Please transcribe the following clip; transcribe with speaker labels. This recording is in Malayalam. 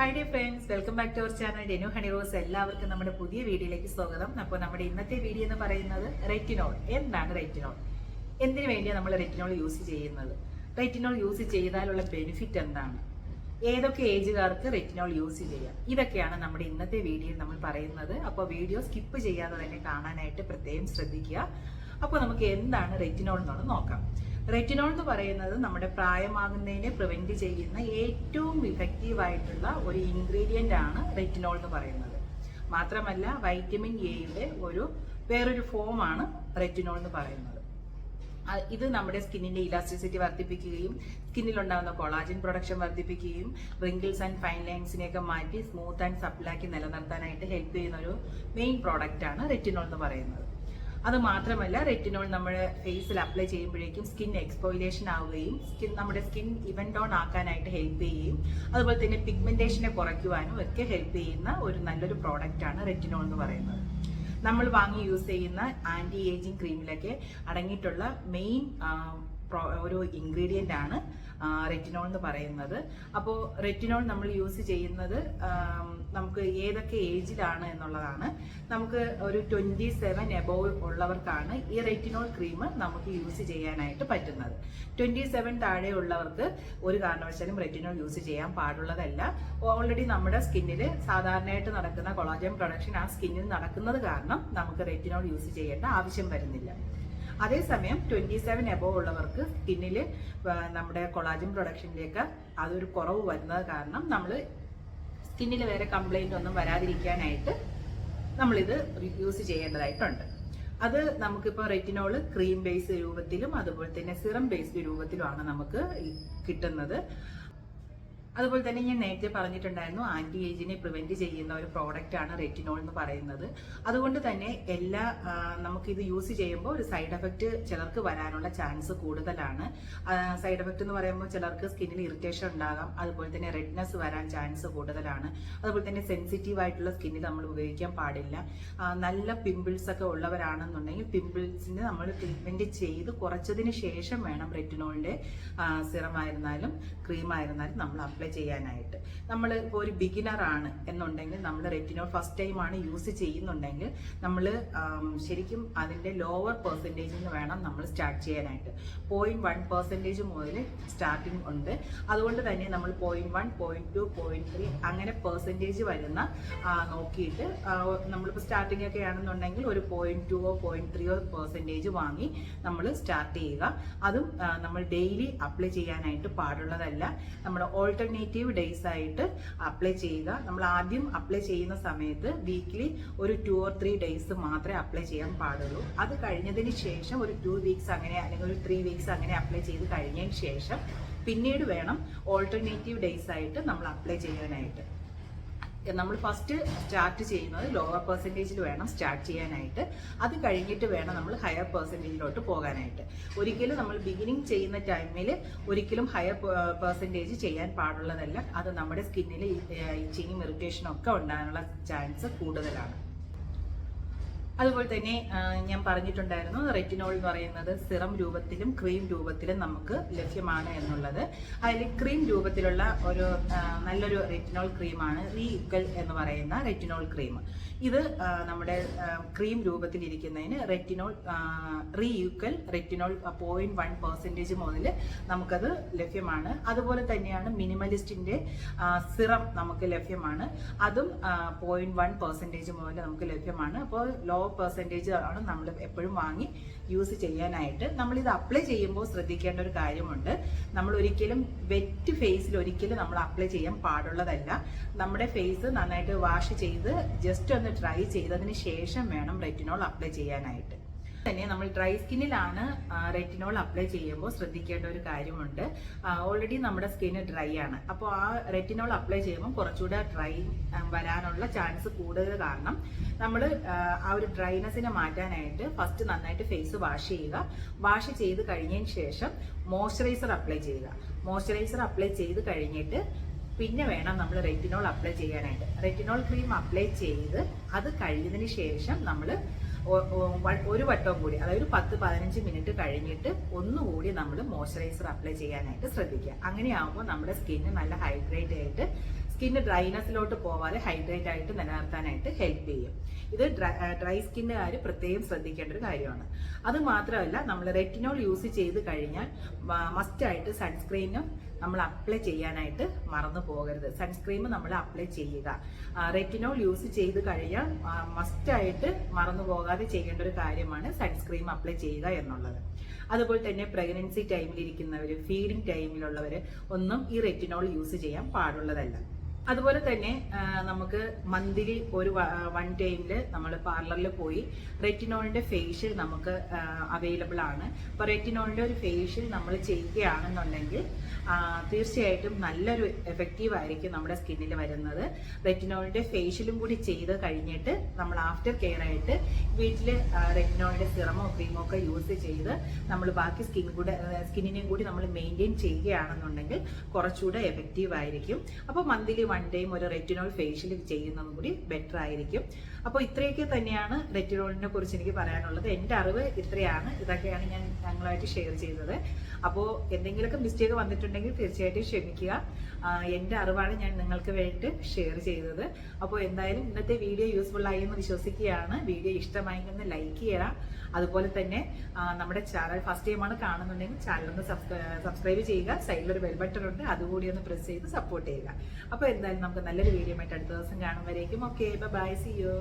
Speaker 1: Hi dear friends welcome back to our channel ഡെനു Honey Rose എല്ലാവർക്കും നമ്മുടെ പുതിയ വീഡിയോയിലേക്ക് സ്വാഗതം. അപ്പോൾ നമ്മുടെ ഇന്നത്തെ വീഡിയോ എന്ന് പറയുന്നത് റെറ്റിനോൾ എന്താണ് റെറ്റിനോൾ എന്തിനു വേണ്ടിയാണ് നമ്മൾ റെറ്റിനോൾ യൂസ് ചെയ്യുന്നത്? റെറ്റിനോൾ യൂസ് ചെയ്താലുള്ള ബെനിഫിറ്റ് എന്താണ്? ഏതൊക്കെ ഏജുകാർക്ക് റെറ്റിനോൾ യൂസ് ചെയ്യാം? ഇതൊക്കെയാണ് നമ്മുടെ ഇന്നത്തെ വീഡിയോയിൽ നമ്മൾ പറയുന്നത്. അപ്പോൾ വീഡിയോ സ്കിപ്പ് ചെയ്യാതെ തന്നെ കാണാനായിട്ട് പ്രത്യേകം ശ്രദ്ധിക്കുക. അപ്പോൾ നമുക്ക് എന്താണ് റെറ്റിനോൾ എന്നുള്ളത് നോക്കാം. റെറ്റിനോൾ എന്ന് പറയുന്നത് നമ്മുടെ പ്രായമാകുന്നതിനെ പ്രിവെന്റ് ചെയ്യുന്ന ഏറ്റവും ഇഫക്റ്റീവ് ആയിട്ടുള്ള ഒരു ഇൻഗ്രീഡിയന്റ് ആണ് റെറ്റിനോൾ എന്ന് പറയുന്നത്. മാത്രമല്ല വൈറ്റമിൻ എയുടെ ഒരു വേറൊരു ഫോമാണ് റെറ്റിനോൾ എന്ന് പറയുന്നത്. ഇത് നമ്മുടെ സ്കിന്നിന്റെ ഇലാസ്റ്റിസിറ്റി വർദ്ധിപ്പിക്കുകയും സ്കിന്നിൽ ഉണ്ടാകുന്ന കൊളാജൻ പ്രൊഡക്ഷൻ വർദ്ധിപ്പിക്കുകയും റിങ്കിൾസ് ആൻഡ് ഫൈൻ ലൈൻസിനെയൊക്കെ മാറ്റി സ്മൂത്ത് ആൻഡ് സപ്ലാക്കി നിലനിർത്താനായിട്ട് ഹെൽപ്പ് ചെയ്യുന്ന ഒരു മെയിൻ ആണ് റെറ്റിനോൾ എന്ന് പറയുന്നത്. അത് മാത്രമല്ല റെറ്റിനോൾ നമ്മുടെ ഫേസിൽ അപ്ലൈ ചെയ്യുമ്പോഴേക്കും സ്കിൻ എക്സ്പോയിലേഷൻ ആവുകയും സ്കിൻ നമ്മുടെ സ്കിൻ ഇവൻ ഡൗൺ ആക്കാനായിട്ട് ഹെൽപ്പ് ചെയ്യുകയും അതുപോലെ തന്നെ പിഗ്മെന്റേഷനെ കുറയ്ക്കുവാനും ഒക്കെ ഹെൽപ്പ് ചെയ്യുന്ന ഒരു നല്ലൊരു പ്രോഡക്റ്റ് ആണ് റെറ്റിനോൾ എന്ന് പറയുന്നത്. നമ്മൾ വാങ്ങി യൂസ് ചെയ്യുന്ന ആന്റി ഏജിങ് ക്രീമിലൊക്കെ അടങ്ങിയിട്ടുള്ള മെയിൻ ഒരു ഇൻഗ്രീഡിയന്റ് ആണ് റെറ്റിനോൾ എന്ന് പറയുന്നത്. അപ്പോൾ റെറ്റിനോൾ നമ്മൾ യൂസ് ചെയ്യുന്നത് നമുക്ക് ഏതൊക്കെ ഏജിലാണ് എന്നുള്ളതാണ്. നമുക്ക് ഒരു ട്വന്റി സെവൻ എബോവ് ഉള്ളവർക്കാണ് ഈ റെറ്റിനോൾ ക്രീം നമുക്ക് യൂസ് ചെയ്യാനായിട്ട് പറ്റുന്നത്. ട്വന്റി സെവൻ താഴെ ഉള്ളവർക്ക് ഒരു കാരണവശാലും റെറ്റിനോൾ യൂസ് ചെയ്യാൻ പാടുള്ളതല്ല. ഓൾറെഡി നമ്മുടെ സ്കിന്നിൽ സാധാരണയായിട്ട് നടക്കുന്ന കൊളാജൻ പ്രൊഡക്ഷൻ ആ സ്കിന്നിൽ നടക്കുന്നത് കാരണം നമുക്ക് റെറ്റിനോൾ യൂസ് ചെയ്യേണ്ട ആവശ്യം വരുന്നില്ല. അതേസമയം ട്വന്റി സെവൻ എബോവ് ഉള്ളവർക്ക് സ്കിന്നിൽ നമ്മുടെ കൊളാജിൻ പ്രൊഡക്ഷനിലേക്ക് അതൊരു കുറവ് വരുന്നത് കാരണം നമ്മൾ സ്കിന്നിൽ വേറെ കംപ്ലൈന്റ് ഒന്നും വരാതിരിക്കാനായിട്ട് നമ്മളിത് യൂസ് ചെയ്യേണ്ടതായിട്ടുണ്ട്. അത് നമുക്കിപ്പോൾ റെറ്റിനോൾ ക്രീം ബേസ് രൂപത്തിലും അതുപോലെ തന്നെ സിറം ബേസ്ഡ് രൂപത്തിലുമാണ് നമുക്ക് കിട്ടുന്നത്. അതുപോലെ തന്നെ ഞാൻ നേരത്തെ പറഞ്ഞിട്ടുണ്ടായിരുന്നു ആന്റി ഏജിനെ പ്രിവെന്റ് ചെയ്യുന്ന ഒരു പ്രോഡക്റ്റ് ആണ് റെറ്റിനോൾ എന്ന് പറയുന്നത്. അതുകൊണ്ട് തന്നെ എല്ലാ നമുക്ക് നമുക്കിത് യൂസ് ചെയ്യുമ്പോൾ ഒരു സൈഡ് എഫക്റ്റ് ചിലർക്ക് വരാനുള്ള ചാൻസ് കൂടുതലാണ്. സൈഡ് എഫക്റ്റ് എന്ന് പറയുമ്പോൾ ചിലർക്ക് സ്കിന്നിൽ ഇറിറ്റേഷൻ ഉണ്ടാകാം. അതുപോലെ തന്നെ റെഡ്നെസ് വരാൻ ചാൻസ് കൂടുതലാണ്. അതുപോലെ തന്നെ സെൻസിറ്റീവ് ആയിട്ടുള്ള സ്കിന്നിൽ നമ്മൾ ഉപയോഗിക്കാൻ പാടില്ല. നല്ല പിമ്പിൾസ് ഒക്കെ ഉള്ളവരാണെന്നുണ്ടെങ്കിൽ പിമ്പിൾസിന് നമ്മൾ ട്രീറ്റ്മെന്റ് ചെയ്ത് കുറച്ചതിന് ശേഷം വേണം ആയിരുന്നാലും ക്രീം ആയിരുന്നാലും നമ്മൾ അപ്ലൈ ചെയ്യാനായിട്ട്. നമ്മൾ ഇപ്പോൾ ഒരു ബിഗിനർ ആണ് എന്നുണ്ടെങ്കിൽ നമ്മൾ റെറ്റിനോൾ ഫസ്റ്റ് ടൈം ആണ് യൂസ് ചെയ്യുന്നുണ്ടെങ്കിൽ നമ്മൾ ശരിക്കും അതിന്റെ ലോവർ പെർസെന്റേജിൽ നിന്ന് വേണം നമ്മൾ സ്റ്റാർട്ട് ചെയ്യാനായിട്ട്. പോയിന്റ് വൺ പെർസെന്റേജ് മുതൽ സ്റ്റാർട്ടിംഗ് ഉണ്ട്. അതുകൊണ്ട് തന്നെ നമ്മൾ point one point two point three അങ്ങനെ പെർസെന്റേജ് വരുന്ന നോക്കിയിട്ട് നമ്മളിപ്പോൾ സ്റ്റാർട്ടിംഗ് ഒക്കെ ആണെന്നുണ്ടെങ്കിൽ ഒരു പോയിന്റ് ടുവോ പോയിന്റ് ത്രീയോ പെർസെന്റേജ് വാങ്ങി നമ്മൾ സ്റ്റാർട്ട് ചെയ്യുക. അതും നമ്മൾ ഡെയിലി അപ്ലൈ ചെയ്യാനായിട്ട് പാടുള്ളതല്ല. നമ്മൾ ഓൾട്ടർനേറ്റീവ് ഡേയ്സ് ആയിട്ട് അപ്ലൈ ചെയ്യുക. നമ്മൾ ആദ്യം അപ്ലൈ ചെയ്യുന്ന സമയത്ത് വീക്കിലി ഒരു ടു ഓർ ത്രീ ഡേയ്സ് മാത്രമേ അപ്ലൈ ചെയ്യാൻ പാടുള്ളൂ. അത് കഴിഞ്ഞതിന് ശേഷം ഒരു ടു വീക്സ് അങ്ങനെ അല്ലെങ്കിൽ ഒരു ത്രീ വീക്സ് അങ്ങനെ അപ്ലൈ ചെയ്ത് കഴിഞ്ഞതിന് ശേഷം പിന്നീട് വേണം ഓൾട്ടർനേറ്റീവ് ഡേയ്സ് ആയിട്ട് നമ്മൾ അപ്ലൈ ചെയ്യാനായിട്ട് നമ്മൾ ഫസ്റ്റ് സ്റ്റാർട്ട് ചെയ്യുന്നത് ലോവർ പെർസെന്റേജിൽ വേണം സ്റ്റാർട്ട് ചെയ്യാനായിട്ട്. അത് കഴിഞ്ഞിട്ട് വേണം നമ്മൾ ഹയർ പെർസെന്റേജിലോട്ട് പോകാനായിട്ട്. ഒരിക്കലും നമ്മൾ ബിഗിനിങ് ചെയ്യുന്ന ടൈമിൽ ഒരിക്കലും ഹയർ പെർസെന്റേജ് ചെയ്യാൻ പാടുള്ളതല്ല. അത് നമ്മുടെ സ്കിന്നിൽ ഇച്ചിങ്ങും ഇറിറ്റേഷനും ഒക്കെ ഉണ്ടാകാനുള്ള ചാൻസ് കൂടുതലാണ്. അതുപോലെ തന്നെ ഞാൻ പറഞ്ഞിട്ടുണ്ടായിരുന്നു റെറ്റിനോൾ എന്ന് പറയുന്നത് സിറം രൂപത്തിലും ക്രീം രൂപത്തിലും നമുക്ക് ലഭ്യമാണ് എന്നുള്ളത്. അതിൽ ക്രീം രൂപത്തിലുള്ള ഒരു നല്ലൊരു റെറ്റിനോൾ ക്രീമാണ് റീ ഇക്വൽ എന്ന് പറയുന്ന റെറ്റിനോൾ ക്രീം ഇത് നമ്മുടെ cream രൂപത്തിലിരിക്കുന്നതിന് retinol re equal retinol point one percentage മുതൽ നമുക്കത് ലഭ്യമാണ്. അതുപോലെ തന്നെയാണ് മിനിമലിസ്റ്റിന്റെ സിറം നമുക്ക് ലഭ്യമാണ്. അതും പോയിന്റ് വൺ പെർസെന്റേജ് മുതൽ നമുക്ക് ലഭ്യമാണ്. അപ്പോൾ ലോ പെർസെന്റേജ് ആണ് നമ്മൾ എപ്പോഴും വാങ്ങി യൂസ് ചെയ്യാനായിട്ട്. നമ്മൾ ഇത് അപ്ലൈ ചെയ്യുമ്പോൾ ശ്രദ്ധിക്കേണ്ട ഒരു കാര്യമുണ്ട്. നമ്മൾ ഒരിക്കലും വെറ്റ് ഫേസിൽ ഒരിക്കലും നമ്മൾ അപ്ലൈ ചെയ്യാൻ പാടുള്ളതല്ല. നമ്മുടെ ഫേസ് നന്നായിട്ട് വാഷ് ചെയ്ത് ജസ്റ്റ് ഒന്ന് ട്രൈ ചെയ്തതിന് ശേഷം വേണം റെറ്റിനോൾ അപ്ലൈ ചെയ്യാനായിട്ട്. തന്നെ നമ്മൾ ഡ്രൈ സ്കിന്നിലാണ് റെറ്റിനോൾ അപ്ലൈ ചെയ്യുമ്പോൾ ശ്രദ്ധിക്കേണ്ട ഒരു കാര്യമുണ്ട്. ഓൾറെഡി നമ്മുടെ സ്കിന്ന് ഡ്രൈ ആണ്. അപ്പോൾ ആ റെറ്റിനോൾ അപ്ലൈ ചെയ്യുമ്പോൾ കുറച്ചുകൂടെ ഡ്രൈ വരാനുള്ള ചാൻസ് കൂടുതൽ കാരണം നമ്മൾ ആ ഒരു ഡ്രൈനെസ്സിനെ മാറ്റാനായിട്ട് ഫസ്റ്റ് നന്നായിട്ട് ഫേസ് വാഷ് ചെയ്യുക. വാഷ് ചെയ്ത് കഴിഞ്ഞതിന് ശേഷം മോയ്സ്ചറൈസർ അപ്ലൈ ചെയ്യുക. മോയ്സ്ചറൈസർ അപ്ലൈ ചെയ്ത് കഴിഞ്ഞിട്ട് പിന്നെ വേണം നമ്മൾ റെറ്റിനോൾ അപ്ലൈ ചെയ്യാനായിട്ട്. റെറ്റിനോൾ ക്രീം അപ്ലൈ ചെയ്ത് അത് കഴിഞ്ഞതിന് ശേഷം നമ്മൾ ഒരു വട്ടം കൂടി അതായത് പത്ത് പതിനഞ്ച് മിനിറ്റ് കഴിഞ്ഞിട്ട് ഒന്നുകൂടി നമ്മൾ മോയ്സ്ചറൈസർ അപ്ലൈ ചെയ്യാനായിട്ട് ശ്രദ്ധിക്കുക. അങ്ങനെയാകുമ്പോൾ നമ്മുടെ സ്കിന്ന് നല്ല ഹൈഡ്രേറ്റ് ആയിട്ട് സ്കിന്ന് ഡ്രൈനെസ്സിലോട്ട് പോവാതെ ഹൈഡ്രേറ്റ് ആയിട്ട് നിലനിർത്താനായിട്ട് ഹെൽപ്പ് ചെയ്യും. ഇത് ഡ്രൈ സ്കിന്നുകാർ പ്രത്യേകം ശ്രദ്ധിക്കേണ്ട ഒരു കാര്യമാണ്. അത് മാത്രമല്ല നമ്മൾ റെറ്റിനോൾ യൂസ് ചെയ്ത് കഴിഞ്ഞാൽ മസ്റ്റായിട്ട് സൺസ്ക്രീനും നമ്മൾ അപ്ലൈ ചെയ്യാനായിട്ട് മറന്നു പോകരുത്. സൺസ്ക്രീം നമ്മൾ അപ്ലൈ ചെയ്യുക. റെറ്റിനോൾ യൂസ് ചെയ്ത് മസ്റ്റ് ആയിട്ട് മറന്നു പോകാതെ ചെയ്യേണ്ട ഒരു കാര്യമാണ് സൺസ്ക്രീം അപ്ലൈ ചെയ്യുക എന്നുള്ളത്. അതുപോലെ തന്നെ പ്രഗ്നൻസി ടൈമിൽ ഇരിക്കുന്നവർ ഫീഡിങ് ടൈമിലുള്ളവർ ഒന്നും ഈ റെറ്റിനോൾ യൂസ് ചെയ്യാൻ പാടുള്ളതല്ല. അതുപോലെ തന്നെ നമുക്ക് മന്ത്ലി ഒരു വൺ ടൈമിൽ നമ്മൾ പാർലറിൽ പോയി റെറ്റിനോളിന്റെ ഫേഷ്യൽ നമുക്ക് അവൈലബിൾ ആണ്. അപ്പോൾ റെറ്റിനോളിന്റെ ഒരു ഫേഷ്യൽ നമ്മൾ ചെയ്യുകയാണെന്നുണ്ടെങ്കിൽ തീർച്ചയായിട്ടും നല്ലൊരു എഫക്റ്റീവ് ആയിരിക്കും നമ്മുടെ സ്കിന്നിൽ വരുന്നത്. റെറ്റിനോളിന്റെ ഫേഷ്യലും കൂടി ചെയ്ത് കഴിഞ്ഞിട്ട് നമ്മൾ ആഫ്റ്റർ കെയർ ആയിട്ട് വീട്ടിൽ റെറ്റിനോളിന്റെ സിറമോ ക്രീമോ ഒക്കെ യൂസ് ചെയ്ത് നമ്മൾ ബാക്കി സ്കിൻ കൂടെ സ്കിന്നിനെയും കൂടി നമ്മൾ മെയിന്റെയിൻ ചെയ്യുകയാണെന്നുണ്ടെങ്കിൽ കുറച്ചുകൂടെ എഫക്റ്റീവ് ആയിരിക്കും. അപ്പോൾ മന്ത്ലി വൺ ഡേയും ഒരു റെറ്റിനോൾ ഫേഷ്യൽ ചെയ്യുന്നതും കൂടി ബെറ്റർ ആയിരിക്കും. അപ്പോൾ ഇത്രയൊക്കെ തന്നെയാണ് റെറ്റിനോളിനെ കുറിച്ച് എനിക്ക് പറയാനുള്ളത്. എന്റെ അറിവ് ഇത്രയാണ്. ഇതൊക്കെയാണ് ഞാൻ ഞങ്ങളായിട്ട് ഷെയർ ചെയ്തത്. അപ്പോൾ എന്തെങ്കിലുമൊക്കെ മിസ്റ്റേക്ക് വന്നിട്ടുണ്ടെങ്കിൽ തീർച്ചയായിട്ടും ക്ഷമിക്കുക. എന്റെ അറിവാണ് ഞാൻ നിങ്ങൾക്ക് വേണ്ടി ഷെയർ ചെയ്തത്. അപ്പോൾ എന്തായാലും ഇന്നത്തെ വീഡിയോ യൂസ്ഫുൾ ആയി എന്ന് വിശ്വസിക്കുകയാണ്. വീഡിയോ ഇഷ്ടമായെങ്കിൽ ലൈക്ക് ചെയ്യുക. അതുപോലെ തന്നെ നമ്മുടെ ചാനൽ ഫസ്റ്റ് ടൈമാണ് കാണുന്നുണ്ടെങ്കിൽ ചാനൽ ഒന്ന് സബ്സ്ക്രൈബ് ചെയ്യുക. സൈഡിലൊരു ബെൽ ബട്ടൺ ഉണ്ട്. അതുകൂടി ഒന്ന് പ്രസ് ചെയ്ത് സപ്പോർട്ട് ചെയ്യുക. അപ്പോൾ എന്തായാലും നമുക്ക് നല്ലൊരു വീഡിയോ ആയിട്ട് അടുത്ത ദിവസം കാണും വരേക്കും. Okay bye see U